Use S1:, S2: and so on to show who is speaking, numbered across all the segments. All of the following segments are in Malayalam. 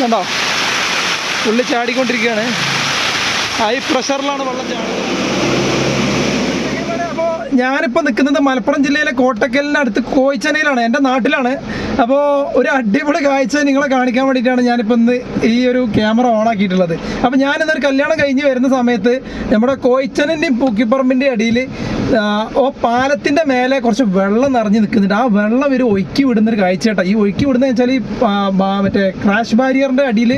S1: കണ്ടോ? ഉള്ളിൽ ചാടിക്കൊണ്ടിരിക്കുകയാണ്. ഹൈ പ്രഷറിലാണ് വെള്ളം ചാടുന്നത്. അപ്പോൾ ഞാനിപ്പോൾ നിൽക്കുന്നത് മലപ്പുറം ജില്ലയിലെ കോട്ടക്കലിന്റെ അടുത്ത് കോയിച്ചനയിലാണ് എന്റെ നാട്ടിലാണ്. അപ്പോൾ ഒരു അടിപൊളി കാഴ്ച നിങ്ങളെ കാണിക്കാൻ വേണ്ടിയിട്ടാണ് ഞാനിപ്പോൾ ഇന്ന് ഈ ഒരു ക്യാമറ ഓൺ ആക്കിയിട്ടുള്ളത്. അപ്പോൾ ഞാനിന്നൊരു കല്യാണം കഴിഞ്ഞ് വരുന്ന സമയത്ത് നമ്മുടെ കോയിച്ചനന്റെയും പൂക്കിപ്പറമ്പിന്റെ അടിയിൽ ഓ പാലത്തിന്റെ മേലെ കുറച്ച് വെള്ളം നിറഞ്ഞു നിൽക്കുന്നുണ്ട്. ആ വെള്ളം ഒരു ഒഴുക്കി വിടുന്നൊരു കാഴ്ച കേട്ടോ. ഈ ഒഴുക്കി വിടുന്നത് വെച്ചാൽ ഈ മറ്റേ ക്രാഷ് ബാരിയറിന്റെ അടിയിൽ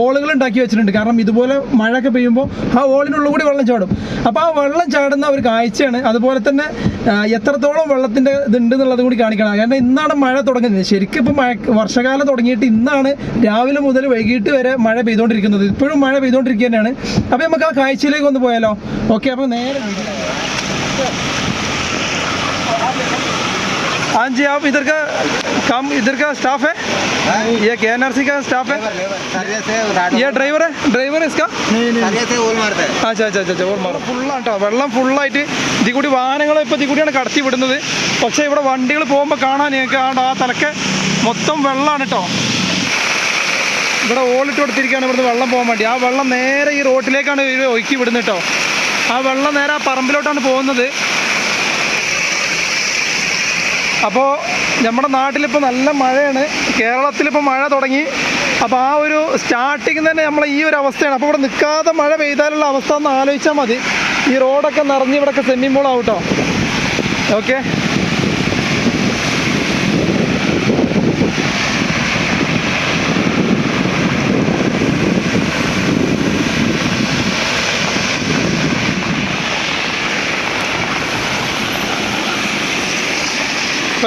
S1: ഓളുകൾ ഉണ്ടാക്കി വെച്ചിട്ടുണ്ട്. കാരണം ഇതുപോലെ മഴയൊക്കെ പെയ്യുമ്പോൾ ആ ഓളിനുള്ളിൽ കൂടി വെള്ളം ചാടും. അപ്പോൾ ആ വെള്ളം ചാടുന്ന ഒരു കാഴ്ചയാണ്. അതുപോലെ തന്നെ എത്രത്തോളം വെള്ളത്തിന്റെ ഇതുണ്ട് എന്നുള്ളത് കൂടി കാണിക്കണം. കാരണം ഇന്നാണ് മഴ തുടങ്ങുന്നത്. ശരിക്കും ഇപ്പോൾ മഴ വർഷകാലം തുടങ്ങിയിട്ട് ഇന്നാണ് രാവിലെ മുതൽ വൈകിട്ട് വരെ മഴ പെയ്തുകൊണ്ടിരിക്കുന്നത് ഇപ്പോഴും മഴ പെയ്തുകൊണ്ടിരിക്കുക തന്നെയാണ് അപ്പോൾ നമുക്ക് ആ കാഴ്ചയിലേക്ക് ഒന്ന് പോയാലോ? ഓക്കെ അപ്പോൾ നേരെ हाँ जी आप इधर का काम इधर का स्टाफ है ये के एन का स्टाफ है
S2: सरिया से राड
S1: ये ड्राइवर है ड्राइवर है इसका
S2: सरिया से ओल मारता है
S1: അച്ഛാ അച്ഛാ അച്ഛാ ഓർമ്മ ഫുള്ളാണ് കേട്ടോ വെള്ളം ഫുള്ളായിട്ട് ഇതിൽ കൂടി വാഹനങ്ങൾ ഇപ്പോൾ ഇതിൽ കൂടിയാണ് കടത്തി വിടുന്നത് പക്ഷേ ഇവിടെ വണ്ടികൾ പോകുമ്പോൾ കാണാൻ നിങ്ങൾക്ക് ആണ്ട് ആ തലക്ക് മൊത്തം വെള്ളമാണ് കേട്ടോ ഇവിടെ ഓളിട്ട് കൊടുത്തിരിക്കുകയാണ് ഇവിടുന്ന് വെള്ളം പോകാൻ വേണ്ടി ആ വെള്ളം നേരെ ഈ റോട്ടിലേക്കാണ് ഇവർ ഒഴുക്കി വിടുന്നത് കേട്ടോ ആ വെള്ളം നേരെ ആ പറമ്പിലോട്ടാണ് പോകുന്നത്. അപ്പോൾ നമ്മുടെ നാട്ടിലിപ്പോൾ നല്ല മഴയാണ്. കേരളത്തിലിപ്പോൾ മഴ തുടങ്ങി. അപ്പോൾ ആ ഒരു സ്റ്റാർട്ടിങ് തന്നെ നമ്മൾ ഈ ഒരു അവസ്ഥയാണ്. അപ്പോൾ ഇവിടെ നിൽക്കാതെ മഴ പെയ്താലുള്ള അവസ്ഥ ഒന്ന് ആലോചിച്ചാൽ മതി. ഈ റോഡൊക്കെ നിറഞ്ഞ് ഇവിടെയൊക്കെ ആവും കേട്ടോ ഓക്കെ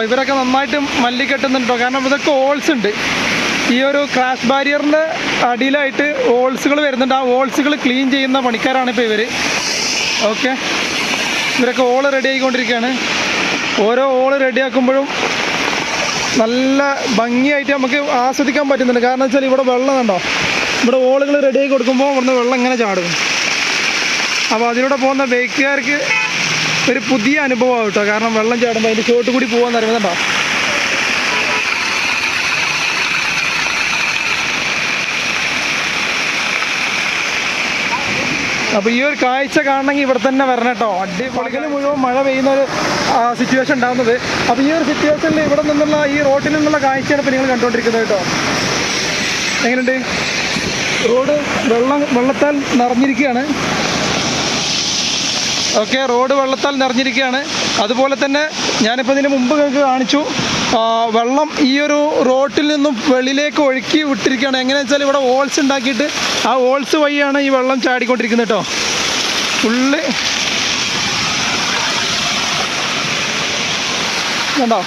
S1: ഇവരൊക്കെ നന്നായിട്ട് മല്ലി കെട്ടുന്നുണ്ടോ കാരണം ഇതൊക്കെ ഓൾസ് ഉണ്ട്. ഈ ഒരു ക്രാഷ് ബാരിയറിന്റെ അടിയിലായിട്ട് ഓൾസുകൾ വരുന്നുണ്ട്. ആ ഓൾസുകൾ ക്ലീൻ ചെയ്യുന്ന പണിക്കാരാണ് ഇപ്പോൾ ഇവർ ഓക്കെ? ഇവരൊക്കെ ഓൾ റെഡി ആയിക്കൊണ്ടിരിക്കുകയാണ്. ഓരോ ഓൾ റെഡിയാക്കുമ്പോഴും നല്ല ഭംഗിയായിട്ട് നമുക്ക് ആസ്വദിക്കാൻ പറ്റുന്നുണ്ട്. കാരണം വെച്ചാൽ ഇവിടെ വെള്ളം കണ്ടോ? ഇവിടെ ഓളുകൾ റെഡിയാക്കി കൊടുക്കുമ്പോൾ ഇവിടുന്ന് വെള്ളം ഇങ്ങനെ ചാടും. അപ്പോൾ അതിലൂടെ പോകുന്ന ബൈക്കുകാർക്ക് ഒരു പുതിയ അനുഭവമാണ് കേട്ടോ കാരണം വെള്ളം ചാടുമ്പോൾ അതിന്റെ ചോട്ട് കൂടി പോകാൻ അറിയുന്നുണ്ടോ അപ്പോൾ ഈ ഒരു കാഴ്ച കാണണമെങ്കിൽ ഇവിടെ തന്നെ വരണം കേട്ടോ. അടിപൊളികൾ മുഴുവൻ മഴ പെയ്യുന്ന ഒരു സിറ്റുവേഷൻ ഉണ്ടാകുന്നത് അപ്പോൾ ഈ ഒരു സിറ്റുവേഷനിൽ ഇവിടെ നിന്നുള്ള ഈ റോട്ടിൽ നിന്നുള്ള കാഴ്ചയാണ് ഇപ്പോൾ നിങ്ങൾ കണ്ടുകൊണ്ടിരിക്കുന്നത് കേട്ടോ. എങ്ങനെയുണ്ട്? റോഡ് വെള്ളം വെള്ളത്താൽ നിറഞ്ഞിരിക്കുകയാണ്. Okay road വെള്ളത്താൽ നിറഞ്ഞിരിക്കുകയാണ്. അതുപോലെ തന്നെ ഞാനിപ്പോൾ ഇതിന് മുമ്പ് നിങ്ങൾക്ക് കാണിച്ചു വെള്ളം ഈ ഒരു റോട്ടിൽ നിന്നും വെളിയിലേക്ക് ഒഴുക്കി വിട്ടിരിക്കുകയാണ്. എങ്ങനെയാണെന്ന് വെച്ചാൽ ഇവിടെ ഓൾസ് ഉണ്ടാക്കിയിട്ട് ആ ഓൾസ് വഴിയാണ് ഈ വെള്ളം ചാടിക്കൊണ്ടിരിക്കുന്നത് കേട്ടോ. ഫുള്ള് കണ്ടോ?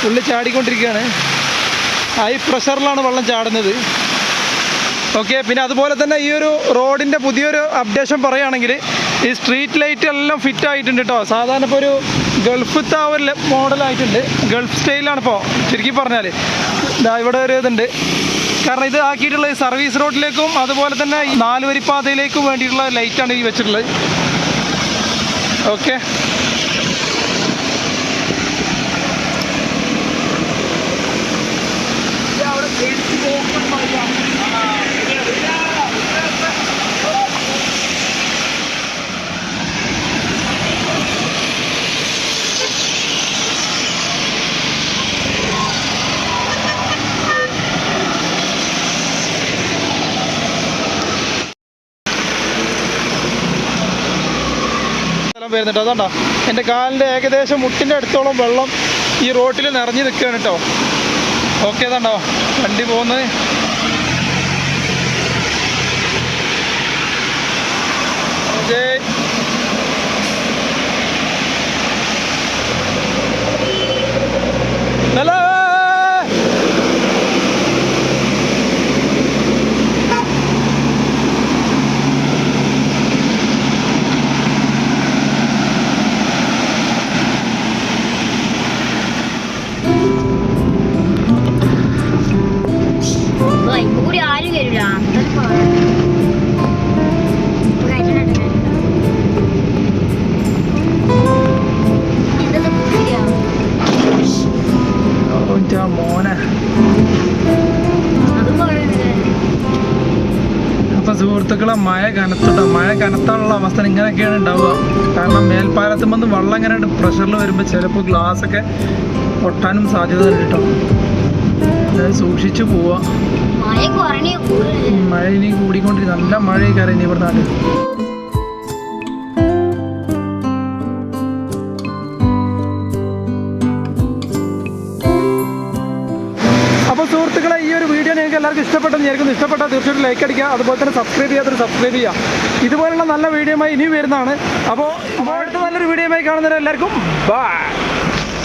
S1: ഫുള്ള് ചാടിക്കൊണ്ടിരിക്കുകയാണ്. ഹൈ പ്രഷറിലാണ് വെള്ളം ചാടുന്നത്. ഓക്കെ പിന്നെ അതുപോലെ തന്നെ ഈ ഒരു റോഡിന്റെ പുതിയൊരു അപ്ഡേഷൻ പറയുകയാണെങ്കിൽ ഈ സ്ട്രീറ്റ് ലൈറ്റ് എല്ലാം ഫിറ്റ് ആയിട്ടുണ്ട് കേട്ടോ സാധാരണ ഇപ്പോൾ ഒരു ഗൾഫ് ആ ഒരു മോഡലായിട്ടുണ്ട് ഗൾഫ് സ്റ്റൈലാണ് ഇപ്പോൾ ശരിക്കും പറഞ്ഞാൽ ഇതാ ഇവിടെ ഒരു ഇതുണ്ട്. കാരണം ഇത് ആക്കിയിട്ടുള്ള സർവീസ് റോഡിലേക്കും അതുപോലെ തന്നെ നാലുവരിപ്പാതയിലേക്കും വരി വേണ്ടിയിട്ടുള്ള ലൈറ്റാണ് ഈ വെച്ചിട്ടുള്ളത്. ഓക്കെ സ്ഥലം വരുന്നുണ്ട്. അതുകൊണ്ടോ എന്റെ കാലിന്റെ ഏകദേശം മുട്ടിന്റെ അടുത്തോളം വെള്ളം ഈ റോട്ടിൽ നിറഞ്ഞു നിൽക്കുകയാണ് കേട്ടോ. ഓക്കെ അതാണ്ടോ വണ്ടി പോകുന്നത്.
S3: മോനെ. അപ്പം
S1: സുഹൃത്തുക്കളെ മഴ കനത്തിട്ട്? മഴ കനത്താനുള്ള അവസ്ഥ ഇങ്ങനെയൊക്കെയാണ് ഉണ്ടാവുക. കാരണം മേൽപ്പാലത്തിൽ വന്ന് വെള്ളം ഇങ്ങനെ പ്രഷറിൽ വരുമ്പോൾ ചിലപ്പോൾ ഗ്ലാസ് ഒക്കെ പൊട്ടാനും സാധ്യത കേട്ടോ. അതായത് സൂക്ഷിച്ചു പോവുക.
S3: മഴ
S1: ഇനി കൂടിക്കൊണ്ടിരിക്കും. നല്ല മഴയൊക്കെ അറിയുന്നത് ഇവിടെ നാട്ടിൽ ഒരു വീഡിയോ നിങ്ങൾക്ക് എല്ലാവർക്കും ഇഷ്ടപ്പെട്ടെന്ന് വിചാരിക്കുന്നു. ഇഷ്ടപ്പെട്ടാൽ തീർച്ചയായിട്ടും ലൈക്ക് അടിക്കുക. അതുപോലെ തന്നെ സബ്സ്ക്രൈബ് ചെയ്യാത്തൊരു സബ്സ്ക്രൈബ് ചെയ്യുക. ഇതുപോലുള്ള നല്ല വീഡിയോയുമായി ഇനിയും വരുന്നതാണ്. അപ്പോൾ അടുത്ത നല്ലൊരു വീഡിയോയുമായി കാണുന്നവരെ എല്ലാവർക്കും ബൈ